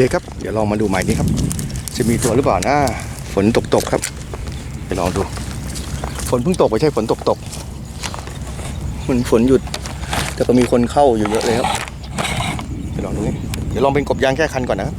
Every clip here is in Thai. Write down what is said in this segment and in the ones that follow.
เคครับ เดี๋ยวลองมาดูใหม่นี้ครับ จะมีตัวหรือเปล่านะฝนตกตกครับ ไปลองดู ฝนเพิ่งตกไม่ใช่ฝนตกตกมันฝนหยุด แต่ก็มีคนเข้าอยู่เยอะเลยครับ ไปลองดูนี่เดี๋ยวลองเป็นกบยางแค่คันก่อนนะครับ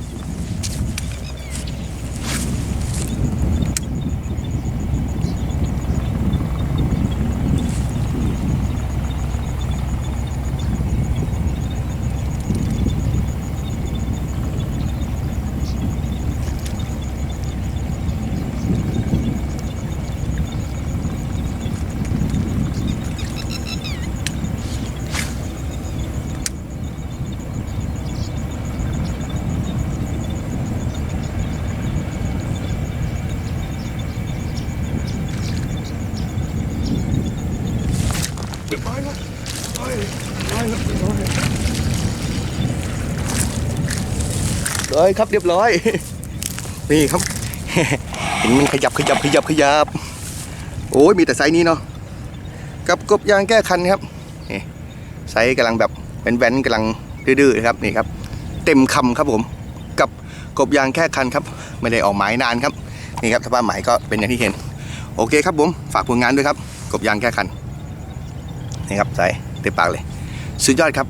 เลยครับเรียบร้อย นี่ครับ เห็นมันขยับขยับขยับขยับ โอ้ยมีแต่ไซส์นี้เนาะกับกบยางแก้คันครับนี่ไซส์กำลังแบบเป็นแว้นๆกำลังดื้อๆนะครับนี่ครับ เต็มคำครับผม กับกบยางแค่คันครับ ไม่ได้ออกหมายนานครับ นี่ครับถ้าว่าหมายก็เป็นอย่างที่เห็น โอเคครับผม ฝากผลงานด้วยครับ กบยางแค่คัน นี่ครับใส่เต็มปากเลย สุดยอดครับ